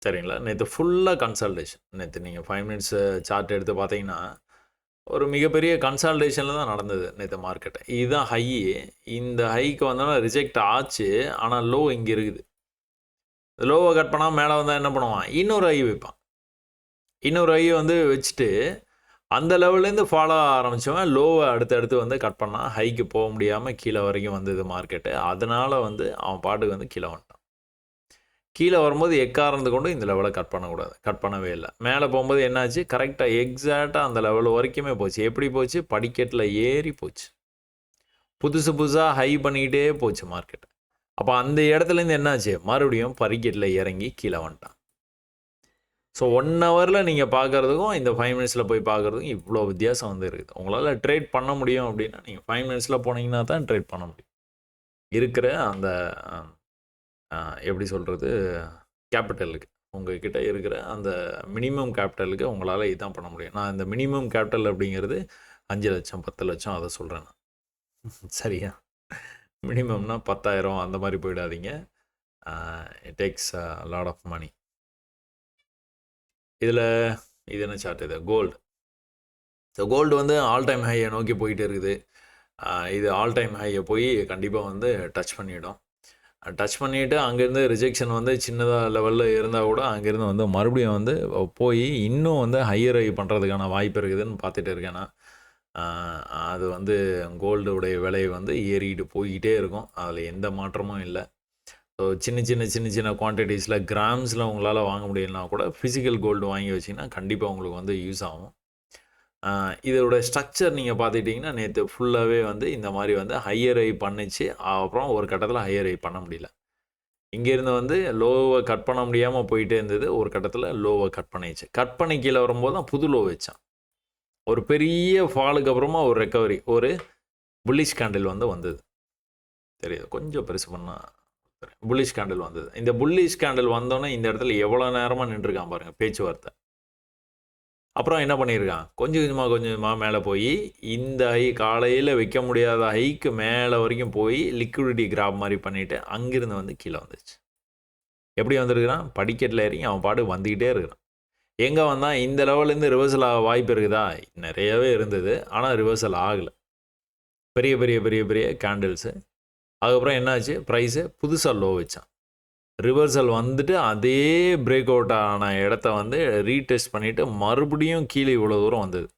சரிங்களா? நேற்று ஃபுல்லாக கன்சல்டேஷன் நேற்று நீங்கள் ஃபைவ் மினிட்ஸ் சார்ட் எடுத்து பார்த்தீங்கன்னா ஒரு மிகப்பெரிய கன்சல்டேஷனில் தான் நடந்தது நேற்று மார்க்கெட்டை இதுதான் ஹை இந்த ஹைக்கு வந்தோன்னா ரிஜெக்ட் ஆச்சு. ஆனால் லோ இங்கே இருக்குது. லோவை கட் பண்ணால் மேலே வந்தால் என்ன பண்ணுவான்? இன்னொரு ஐ வைப்பான். இன்னொரு ஐ வந்து வச்சுட்டு அந்த லெவல்லேருந்து ஃபாலோ ஆரம்பித்தவன் லோவை அடுத்தடுத்து வந்து கட் பண்ணால் ஹைக்கு போக முடியாமல் கீழே வரைக்கும் வந்தது மார்க்கெட்டு அதனால் வந்து அவன் பாட்டுக்கு வந்து கீழே வந்துட்டான். கீழே வரும்போது எக்காரந்து கொண்டு இந்த லெவலை கட் பண்ணக்கூடாது. கட் பண்ணவே இல்லை. மேலே போகும்போது என்னாச்சு? கரெக்டாக எக்ஸாக்டாக அந்த லெவல் வரைக்குமே போச்சு. எப்படி போச்சு? படிக்கட்டில் ஏறி போச்சு. புதுசு புதுசாக ஹை பண்ணிக்கிட்டே போச்சு மார்க்கெட்டு அப்போ அந்த இடத்துலேருந்து என்னாச்சு? மறுபடியும் பரிக்கெட்டில் இறங்கி கீழே வந்துட்டான். ஸோ ஒன் ஹவரில் நீங்கள் பார்க்குறதுக்கும் இந்த ஃபைவ் மினிட்ஸில் போய் பார்க்குறதுக்கும் இவ்வளோ வித்தியாசம் வந்து இருக்குது. உங்களால் ட்ரேட் பண்ண முடியும் அப்படின்னா நீங்கள் ஃபைவ் மினிட்ஸில் போனீங்கன்னா தான் ட்ரேட் பண்ண முடியும். இருக்கிற அந்த எப்படி சொல்கிறது கேபிட்டலுக்கு உங்ககிட்ட இருக்கிற அந்த மினிமம் கேபிட்டலுக்கு உங்களால் இதுதான் பண்ண முடியும். நான் இந்த மினிமம் கேபிட்டல் அப்படிங்கிறது அஞ்சு லட்சம் பத்து லட்சம் அதை சொல்கிறேன் நான். சரியா? மினிமம்னா பத்தாயிரம் அந்த மாதிரி போயிடாதீங்க. It takes lot of money இதில் இது என்ன சார்ட் இது? கோல்டு ஸோ கோல்டு வந்து ஆல் டைம் ஹையை நோக்கி போயிட்டு இருக்குது. இது ஆல் டைம் ஹையை போய் கண்டிப்பாக வந்து டச் பண்ணிவிடும் டச் பண்ணிவிட்டு அங்கேருந்து ரிஜெக்ஷன் வந்து சின்னதாக லெவலில் இருந்தால் கூட அங்கேருந்து வந்து மறுபடியும் வந்து போய் இன்னும் வந்து ஹையர் ஹை பண்ணுறதுக்கான வாய்ப்பு இருக்குதுன்னு பார்த்துட்டு இருக்கேன் நான். அது வந்து கோல்டு உடைய விலை வந்து ஏறிக்கிட்டு போய்கிட்டே இருக்கும். அதில் எந்த மாற்றமும் இல்லை. ஸோ சின்ன சின்ன சின்ன சின்ன குவான்டிட்டிஸில் கிராம்ஸில் உங்களால் வாங்க முடியலனா கூட ஃபிசிக்கல் கோல்டு வாங்கி வச்சிங்கன்னா கண்டிப்பாக உங்களுக்கு வந்து யூஸ் ஆகும். இதோட ஸ்ட்ரக்சர் நீங்கள் பார்த்துக்கிட்டிங்கன்னா நேற்று ஃபுல்லாகவே வந்து இந்த மாதிரி வந்து ஹையர் ஐ பண்ணிச்சு. அப்புறம் ஒரு கட்டத்தில் ஹையர் ஐ பண்ண முடியல. இங்கேருந்து வந்து லோவை கட் பண்ண முடியாமல் போயிட்டே இருந்தது. ஒரு கட்டத்தில் லோவை கட் பண்ணிச்சு கட் பண்ணி கீழே வரும்போது தான் புது லோ வச்சான். ஒரு பெரிய ஃபாலுக்கு அப்புறமா ஒரு ரெக்கவரி ஒரு புல்லிஷ் கேண்டில் வந்து வந்தது. தெரியுது? கொஞ்சம் பெருசு பண்ணால் புல்லிஷ் கேண்டில் வந்தது. இந்த புல்லிஷ் கேண்டில் வந்தோன்னே இந்த இடத்துல எவ்வளோ நேரமாக நின்றுருக்கான் பாருங்கள் பேச்சுவார்த்தை. அப்புறம் என்ன பண்ணியிருக்கான் கொஞ்சம் கொஞ்சமாக கொஞ்சம் கொஞ்சமாக மேலே போய் இந்த ஹை காலையில் வைக்க முடியாத ஹைக்கு மேலே வரைக்கும் போய் லிக்விடிட்டி கிராப் மாதிரி பண்ணிவிட்டு அங்கேருந்து வந்து கீழே வந்துச்சு எப்படி வந்திருக்கிறான்? படிக்கட்டில் இறங்கி அவன் பாடு வந்துக்கிட்டே இருக்கிறான். எங்கே வந்தால் இந்த லெவல்லேருந்து ரிவர்சல் ஆக வாய்ப்பு இருக்குதா? நிறையவே இருந்தது. ஆனால் ரிவர்சல் ஆகலை. பெரிய பெரிய பெரிய பெரிய கேண்டில்ஸு அதுக்கப்புறம் என்னாச்சு? ப்ரைஸு புதுசாக லோ வச்சான். ரிவர்சல் வந்துட்டு அதே பிரேக் அவுட் ஆன இடத்த வந்து ரீடெஸ்ட் பண்ணிவிட்டு மறுபடியும் கீழே இவ்வளோ தூரம் வந்தது.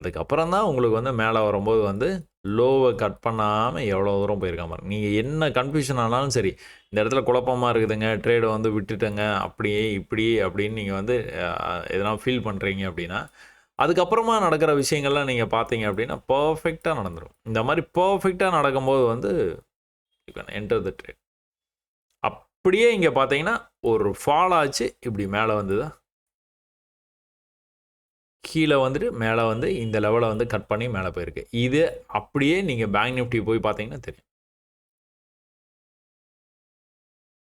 அதுக்கப்புறம் தான் உங்களுக்கு வந்து மேலே வரும்போது வந்து லோவை கட் பண்ணாமல் எவ்வளோ தூரம் போயிருக்காம பாருங்க நீங்கள் என்ன கன்ஃபியூஷன் ஆனாலும் சரி இந்த இடத்துல குழப்பமாக இருக்குதுங்க ட்ரேடை வந்து விட்டுட்டேங்க அப்படியே இப்படி அப்படின்னு நீங்கள் வந்து எதனா ஃபீல் பண்ணுறீங்க அப்படின்னா அதுக்கப்புறமா நடக்கிற விஷயங்கள்லாம் நீங்கள் பார்த்தீங்க அப்படின்னா பர்ஃபெக்டாக நடந்துடும் இந்த மாதிரி பர்ஃபெக்டாக நடக்கும்போது வந்து you can enter the trade அப்படியே இங்கே பார்த்தீங்கன்னா ஒரு ஃபால் ஆச்சு இப்படி மேலே வந்ததா. கீழே வந்துட்டு மேலே வந்து இந்த லெவலை வந்து கட் பண்ணி மேலே போயிருக்கு. இது அப்படியே நீங்கள் பேங்க் நிஃப்டி போய் பார்த்தீங்கன்னா தெரியும்.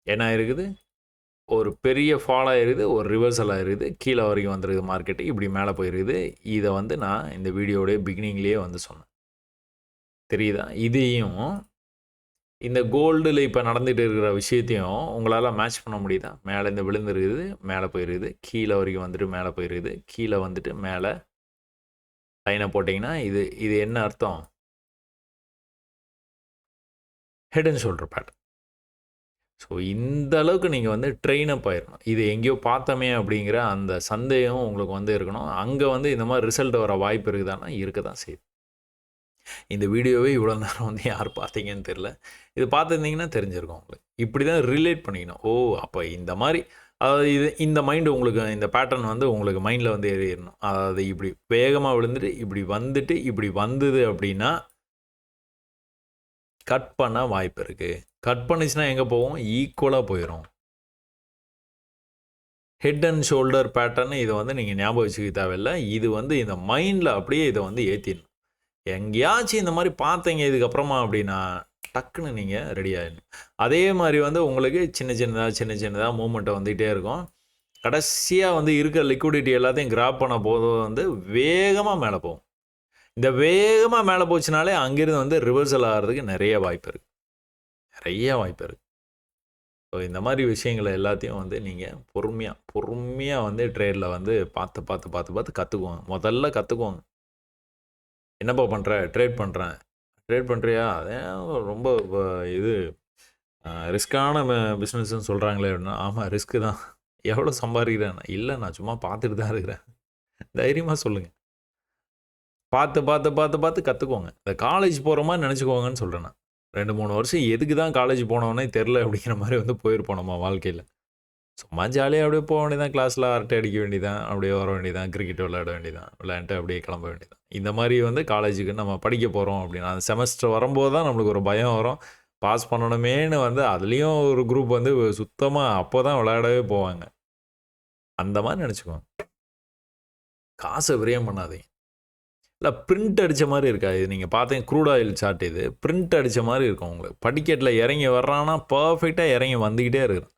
என்ன இருக்குது? ஒரு பெரிய ஃபால் ஆயிருது ஒரு ரிவர்சல் ஆயிருது கீழே வரைக்கும் வந்துருது மார்க்கெட்டு இப்படி மேலே போயிருக்குது. இதை வந்து நான் இந்த வீடியோடைய பிகினிங்லேயே வந்து சொன்னேன். தெரியுதா? இதையும் இந்த கோல்டில் இப்போ நடந்துகிட்டு இருக்கிற விஷயத்தையும் உங்களால் மேட்ச் பண்ண முடியுதா? மேலே இந்த விழுந்துருக்குது மேலே போயிருக்குது. கீழே வரைக்கும் வந்துட்டு மேலே போயிருக்குது. கீழே வந்துட்டு மேலே லைனை போட்டிங்கன்னா இது இது என்ன அர்த்தம்? Head and shoulder pattern so இந்த அளவுக்கு நீங்கள் வந்து ட்ரெயின் அப் ஆயிடணும் இது எங்கேயோ பார்த்தோமே அப்படிங்கிற அந்த சந்தேகம் உங்களுக்கு வந்து இருக்கணும். அங்கே வந்து இந்த மாதிரி ரிசல்ட் வர வாய்ப்பு இருக்குதானா இருக்க தான் செய்யுது. இந்த வீடியோவே இவ்வளோ நேரம் வந்து யார் பார்த்தீங்கன்னு தெரில இது பார்த்துருந்தீங்கன்னா தெரிஞ்சிருக்கும். உங்களுக்கு இப்படி தான் ரிலேட் பண்ணிக்கணும். ஓ அப்போ இந்த மாதிரி அதாவது இது இந்த மைண்டு உங்களுக்கு இந்த பேட்டர்ன் வந்து உங்களுக்கு மைண்டில் வந்து ஏறிடணும். அதாவது இப்படி வேகமாக விழுந்துட்டு இப்படி வந்துட்டு இப்படி வந்தது அப்படின்னா கட் பண்ண வாய்ப்பு இருக்குது கட் பண்ணிச்சுன்னா எங்கே போகும்? ஈக்குவலாக போயிடும் ஹெட் அண்ட் ஷோல்டர் பேட்டர்னு இதை வந்து நீங்கள் ஞாபகம் வச்சுக்க தேவையில்லை. இது வந்து இந்த மைண்டில் அப்படியே இதை வந்து ஏற்றிடணும் எங்கேயாச்சும் இந்த மாதிரி பார்த்தீங்க இதுக்கப்புறமா அப்படின்னா டக்குன்னு நீங்கள் ரெடி ஆகிடணும் அதே மாதிரி வந்து உங்களுக்கு சின்ன சின்னதாக சின்ன சின்னதாக மூமெண்ட்டை வந்துகிட்டே இருக்கும். கடைசியாக வந்து இருக்கிற லிக்விடிட்டி எல்லாத்தையும் கிராப் பண்ண போது வந்து வேகமாக மேலே போகும். இந்த வேகமாக மேலே போச்சுனாலே அங்கேருந்து வந்து ரிவர்சல் ஆகிறதுக்கு நிறைய வாய்ப்பு இருக்குது நிறைய வாய்ப்பு இருக்குது ஸோ இந்த மாதிரி விஷயங்களை எல்லாத்தையும் வந்து நீங்கள் பொறுமையாக பொறுமையாக வந்து ட்ரேடில் வந்து பார்த்து பார்த்து பார்த்து பார்த்து கற்றுக்குவாங்க முதல்ல கற்றுக்குவாங்க என்னப்பா பண்ணுற ட்ரேட் பண்ணுறேன் ட்ரேட் பண்ணுறியா அதே ரொம்ப இது ரிஸ்க்கான பிஸ்னஸ்ன்னு சொல்கிறாங்களே அப்படின்னா ஆமாம் ரிஸ்க்கு தான். எவ்வளோ சம்பாதிக்கிறேன்? இல்லை நான் சும்மா பார்த்துட்டு தான் இருக்கிறேன். தைரியமாக சொல்லுங்கள் பார்த்து பார்த்து பார்த்து பார்த்து கற்றுக்கோங்க இந்த காலேஜ் போகிற மாதிரி நினச்சிக்கோங்கன்னு சொல்கிறேன் நான். ரெண்டு மூணு வருஷம் எதுக்கு தான் காலேஜ் போனோன்னே தெரில அப்படிங்கிற மாதிரி வந்து போயிருப்போம் நம்ம வாழ்க்கையில். சும்மா ஜாலியாக அப்படியே போக வேண்டியதான் கிளாஸில் அரட்டை அடிக்க வேண்டியதான் அப்படியே வர வேண்டியதான் கிரிக்கெட் விளையாட வேண்டியதான் விளையாண்டுட்டு அப்படியே கிளம்ப வேண்டியதான் இந்த மாதிரி வந்து காலேஜுக்கு நம்ம படிக்க போகிறோம் அப்படின்னா அந்த செமஸ்டர் வரும்போது தான் நம்மளுக்கு ஒரு பயம் வரும். பாஸ் பண்ணணுமேன்னு வந்து அதுலேயும் ஒரு குரூப் வந்து சுத்தமாக அப்போ தான் விளையாடவே போவாங்க. அந்த மாதிரி நினச்சிக்குவாங்க காசை விரயம் பண்ணாதீங்க. இல்லை பிரிண்ட் அடித்த மாதிரி இருக்காது இது நீங்கள் பார்த்தீங்க க்ரூட் ஆயில் சார்ட் இது. பிரிண்ட் அடித்த மாதிரி இருக்கும் உங்களுக்கு. படிக்கட்டில் இறங்கி வர்றான்னா பர்ஃபெக்டாக இறங்கி வந்துக்கிட்டே இருக்கிறான்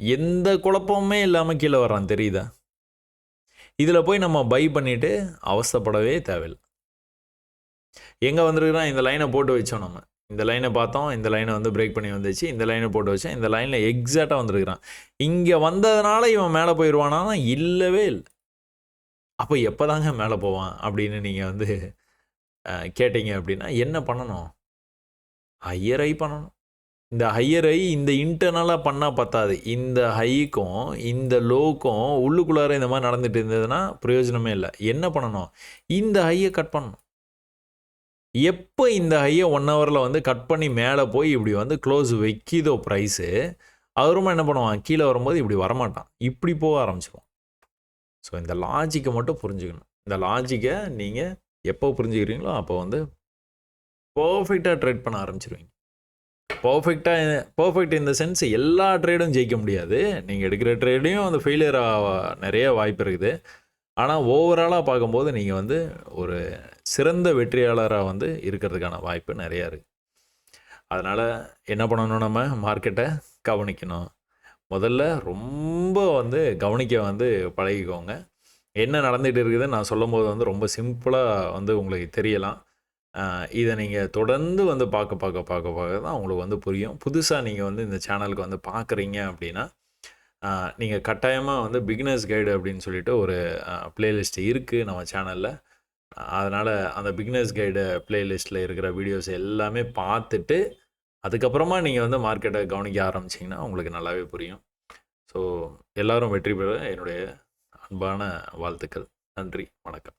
எந்த குழப்பமுமே இல்லாமல் கீழே வர்றான் தெரியுதா? இதில் போய் நம்ம பை பண்ணிவிட்டு அவசப்படவே தேவையில்லை. எங்கே வந்திருக்கிறான் இந்த லைனை போட்டு வச்சோம் நம்ம. இந்த லைனை பார்த்தோம் இந்த லைனை வந்து பிரேக் பண்ணி வந்துச்சு இந்த லைனை போட்டு வச்சோம் இந்த லைனில் எக்ஸாக்டாக வந்திருக்கிறான். இங்கே வந்ததுனால இவன் மேலே போயிடுவானா இல்லவே இல்லை. அப்போ எப்போ தாங்க மேலே போவான் அப்படின்னு நீங்கள் வந்து கேட்டீங்க அப்படின்னா என்ன பண்ணணும்? ஐயரை ஐ பண்ணணும். இந்த ஹையர் ஐ இந்த இன்டர்னலாக பண்ணால் பத்தாது. இந்த ஹைக்கும் இந்த லோக்கும் உள்ளுக்குள்ளார இந்த மாதிரி நடந்துட்டு இருந்ததுன்னா பிரயோஜனமே இல்லை. என்ன பண்ணணும்? இந்த ஹையை கட் பண்ணணும். எப்போ இந்த ஹையை ஒன் ஹவரில் வந்து கட் பண்ணி மேலே போய் இப்படி வந்து க்ளோஸ் வைக்கிதோ ப்ரைஸு அவருமா என்ன பண்ணுவான்? கீழே வரும்போது இப்படி வரமாட்டான். இப்படி போக ஆரம்பிச்சிருவான். ஸோ இந்த லாஜிக்கை மட்டும் புரிஞ்சுக்கணும். இந்த லாஜிக்கை நீங்கள் எப்போ புரிஞ்சுக்கிறீங்களோ அப்போ வந்து பர்ஃபெக்டாக ட்ரேட் பண்ண ஆரம்பிச்சிருவீங்க. பர்ஃபெக்டாக பர்ஃபெக்ட் இந்த சென்ஸ் எல்லா ட்ரேடும் ஜெயிக்க முடியாது. நீங்கள் எடுக்கிற ட்ரேடையும் அந்த ஃபெயிலியர் நிறைய வாய்ப்பு இருக்குது. ஆனால் ஓவராலாக பார்க்கும்போது நீங்கள் வந்து ஒரு சிறந்த வெற்றியாளராக வந்து இருக்கிறதுக்கான வாய்ப்பு நிறையா இருக்குது அதனால் என்ன பண்ணணும் நம்ம? மார்க்கெட்டை கவனிக்கணும். முதல்ல ரொம்ப வந்து கவனிக்க வந்து பழகிக்கோங்க. என்ன நடந்துகிட்டு இருக்குதுன்னு நான் சொல்லும் போது வந்து ரொம்ப சிம்பிளாக வந்து உங்களுக்கு தெரியலாம். இதை நீங்கள் தொடர்ந்து வந்து பார்க்க பார்க்க பார்க்க பார்க்க தான் உங்களுக்கு வந்து புரியும். புதுசாக நீங்கள் வந்து இந்த சேனலுக்கு வந்து பார்க்குறீங்க அப்படின்னா நீங்கள் கட்டாயமாக வந்து பிகினர்ஸ் கைடு அப்படின்னு சொல்லிட்டு ஒரு பிளேலிஸ்ட் இருக்குது நம்ம சேனலில் அதனால் அந்த பிகினர்ஸ் கைடு பிளேலிஸ்ட்டில் இருக்கிற வீடியோஸ் எல்லாமே பார்த்துட்டு அதுக்கப்புறமா நீங்கள் வந்து மார்க்கெட்டை கவனிக்க ஆரம்பிச்சிங்கன்னா உங்களுக்கு நல்லாவே புரியும். ஸோ எல்லாரும் வெற்றி பெற என்னுடைய அன்பான வாழ்த்துக்கள். நன்றி. வணக்கம்.